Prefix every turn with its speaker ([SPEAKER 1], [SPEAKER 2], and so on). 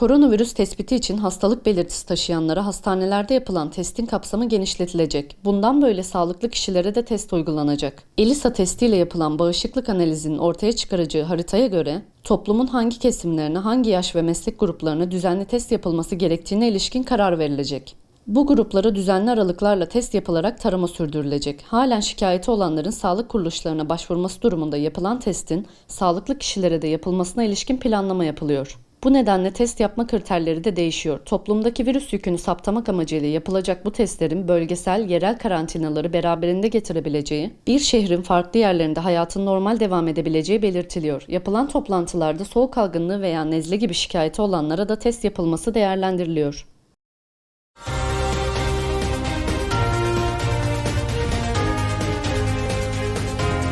[SPEAKER 1] Koronavirüs tespiti için hastalık belirtisi taşıyanlara hastanelerde yapılan testin kapsamı genişletilecek. Bundan böyle sağlıklı kişilere de test uygulanacak. ELISA testiyle yapılan bağışıklık analizinin ortaya çıkaracağı haritaya göre toplumun hangi kesimlerine, hangi yaş ve meslek gruplarına düzenli test yapılması gerektiğine ilişkin karar verilecek. Bu gruplara düzenli aralıklarla test yapılarak tarama sürdürülecek. Halen şikayeti olanların sağlık kuruluşlarına başvurması durumunda yapılan testin sağlıklı kişilere de yapılmasına ilişkin planlama yapılıyor. Bu nedenle test yapma kriterleri de değişiyor. Toplumdaki virüs yükünü saptamak amacıyla yapılacak bu testlerin bölgesel, yerel karantinaları beraberinde getirebileceği, bir şehrin farklı yerlerinde hayatın normal devam edebileceği belirtiliyor. Yapılan toplantılarda soğuk algınlığı veya nezle gibi şikayeti olanlara da test yapılması değerlendiriliyor.